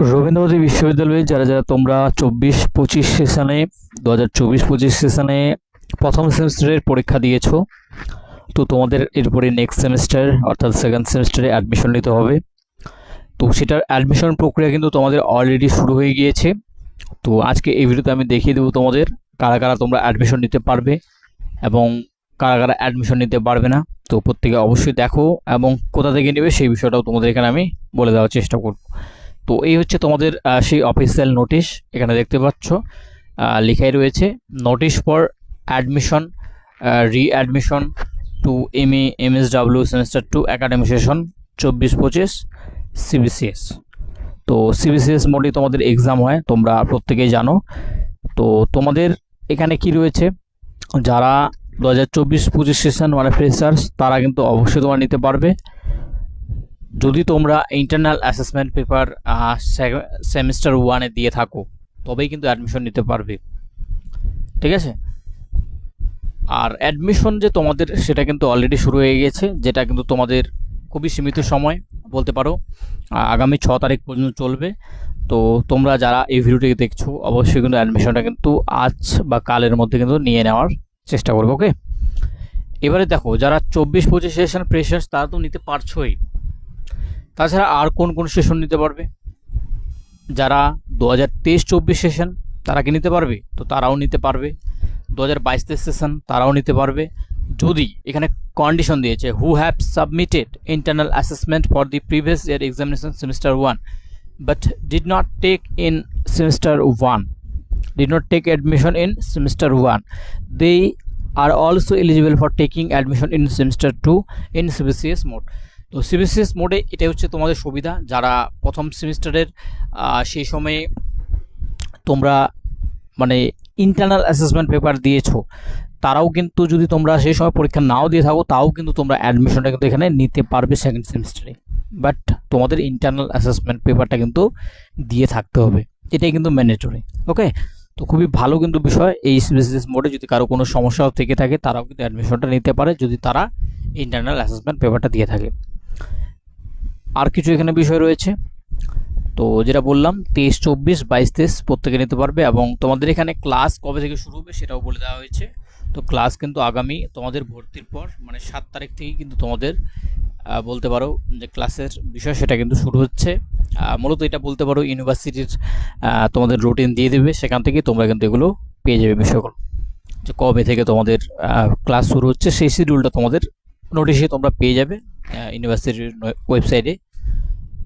রবীন্দ্রভারতী বিশ্ববিদ্যালয়ে যারা যারা তোমরা চব্বিশ পঁচিশ সেশনে দু হাজার চব্বিশ পঁচিশ সেশনে প্রথম সেমিস্টারের পরীক্ষা দিয়েছ, তো তোমাদের এরপরে নেক্সট সেমিস্টার অর্থাৎ সেকেন্ড সেমিস্টারে অ্যাডমিশন নিতে হবে। তো সেটার অ্যাডমিশন প্রক্রিয়া কিন্তু তোমাদের অলরেডি শুরু হয়ে গিয়েছে। তো আজকে এই ভিডিওতে আমি দেখিয়ে দেবো তোমাদের কারা কারা তোমরা অ্যাডমিশন নিতে পারবে এবং কারা কারা অ্যাডমিশন নিতে পারবে না। তো প্রত্যেকে অবশ্যই দেখো এবং কোথা থেকে নেবে সেই বিষয়টাও তোমাদের এখানে আমি বলে দেওয়ার চেষ্টা করব। তো এই হচ্ছে তোমাদের সেই অফিসিয়াল নোটিশ এখানে দেখতে পাচ্ছ। লেখাই রয়েছে notice for admission readmission to M A M S W semester two academic session চব্বিশ পঁচিশ সিবিসিএস তো সিবিসিএস মোডে তোমাদের এক্সাম হয়, তোমরা প্রত্যেকেই জানো। তো তোমাদের এখানে কি রয়েছে? যারা দু হাজার চব্বিশ পঁচিশ সেশন মানে ফ্রেশার্স তারা কিন্তু অবশ্যই তোমরা নিতে পারবে। যদি তোমরা ইন্টারনাল অ্যাসেসমেন্ট পেপার সেমিস্টার ওয়ানে দিয়ে থাকো, তবেই কিন্তু অ্যাডমিশন নিতে পারবে। ঠিক আছে? আর অ্যাডমিশন যে তোমাদের, সেটা কিন্তু অলরেডি শুরু হয়ে গেছে, যেটা কিন্তু তোমাদের খুবই সীমিত সময়, বলতে পারো আগামী ছ তারিখ পর্যন্ত চলবে। তো তোমরা যারা এই ভিডিওটি দেখছ, অবশ্যই কিন্তু অ্যাডমিশনটা কিন্তু আজ বা কালের মধ্যে কিন্তু নিয়ে নেওয়ার চেষ্টা করব ওকে এবারে দেখো, যারা চব্বিশ পঁচিশ সেশন প্রেশার্স তারা তো নিতে পারছোই। তাছাড়া আর কোন কোন সেশন নিতে পারবে? যারা দু হাজার তেইশ চব্বিশ সেশন তারা কি নিতে পারবে? তো তারাও নিতে পারবে। দু হাজার বাইশ তেইশ সেশন তারাও নিতে পারবে। যদি এখানে কন্ডিশন দিয়েছে who have submitted internal assessment for the previous year examination semester one but did not take in semester one did not take admission in semester 1 they are also eligible for taking admission in semester 2 in CBCS mode. তো CBCS মোডে এটা হচ্ছে তোমাদের সুবিধা। যারা প্রথম সেমিস্টারের সেই সময়ে তোমরা মানে ইন্টারনাল অ্যাসেসমেন্ট পেপার দিয়েছ, তারাও কিন্তু যদি তোমরা সেই সময় পরীক্ষা নাও দিয়ে থাকো, তাও কিন্তু তোমরা অ্যাডমিশনটা কিন্তু এখানে নিতে পারবে সেকেন্ড সেমিস্টারে বাট তোমাদের ইন্টারনাল অ্যাসেসমেন্ট পেপারটা কিন্তু দিয়ে থাকতে হবে। এটাই কিন্তু ম্যান্ডেটরি ওকে তো খুবই ভালো কিন্তু বিষয়। এই বিজনেস মোডে যদি কারও কোনো সমস্যাও থেকে থাকে, তারাও কিন্তু অ্যাডমিশনটা নিতে পারে, যদি তারা ইন্টারনাল অ্যাসেসমেন্ট পেপারটা দিয়ে থাকে। আর কিছু এখানে বিষয় রয়েছে। তো যেটা বললাম, তেইশ, চব্বিশ, বাইশ, তেইশ প্রত্যেকে নিতে পারবে এবং তোমাদের এখানে ক্লাস কবে থেকে শুরু হবে সেটাও বলে দেওয়া হয়েছে। তো ক্লাস কিন্তু আগামী তোমাদের ভর্তির পর মানে সাত তারিখ থেকেই কিন্তু তোমাদের বলতে পারো যে ক্লাসের বিষয় সেটা কিন্তু শুরু হচ্ছে। মূলত এটা বলতে পারো ইউনিভার্সিটির তোমাদের রুটিন দিয়ে দেবে। সেখান থেকে তোমরা কিন্তু এগুলো পেয়ে যাবে বিষয়গুলো। যে কবে থেকে তোমাদের ক্লাস শুরু হচ্ছে, সেই শিডিউলটা তোমাদের নোটিশে তোমরা পেয়ে যাবে ইউনিভার্সিটির ওয়েবসাইটে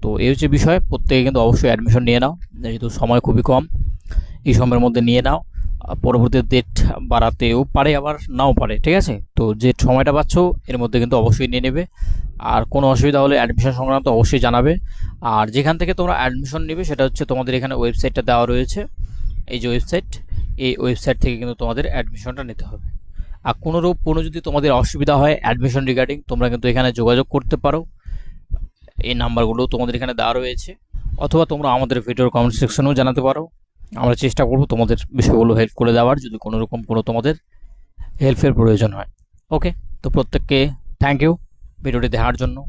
তো এই হচ্ছে বিষয়। প্রত্যেকে কিন্তু অবশ্যই অ্যাডমিশন নিয়ে নাও, যেহেতু সময় খুবই কম। এই সময়ের মধ্যে নিয়ে নাও। পরবর্তী ডেট বাড়াতেও পারে, আবার নাও পারে, ঠিক আছে? তো যে সময়টা পাচ্ছ, এর মধ্যে কিন্তু অবশ্যই নিয়ে নেবে। আর কোনো অসুবিধা হলে অ্যাডমিশন সংক্রান্ত অবশ্যই জানাবে। আর যেখান থেকে তোমরা অ্যাডমিশন নেবে, সেটা হচ্ছে তোমাদের এখানে ওয়েবসাইটটা দেওয়া রয়েছে। এই যে ওয়েবসাইট এই ওয়েবসাইট থেকে কিন্তু তোমাদের অ্যাডমিশনটা নিতে হবে। আর কোনোরূপ কোনো যদি তোমাদের অসুবিধা হয় অ্যাডমিশন রিগার্ডিং তোমরা কিন্তু এখানে যোগাযোগ করতে পারো। এই নাম্বারগুলো তোমাদের এখানে দেওয়া রয়েছে, অথবা তোমরা আমাদের ভিডিওর কমেন্ট সেকশনেও জানাতে পারো। আমরা চেষ্টা করব তোমাদের বিষয়গুলো হেল্প করে দেওয়ার, যদি কোনো রকম কোনো তোমাদের হেল্পের প্রয়োজন হয়। ওকে তো প্রত্যেককে থ্যাংক ইউ ভিডিওটি দেখার জন্য।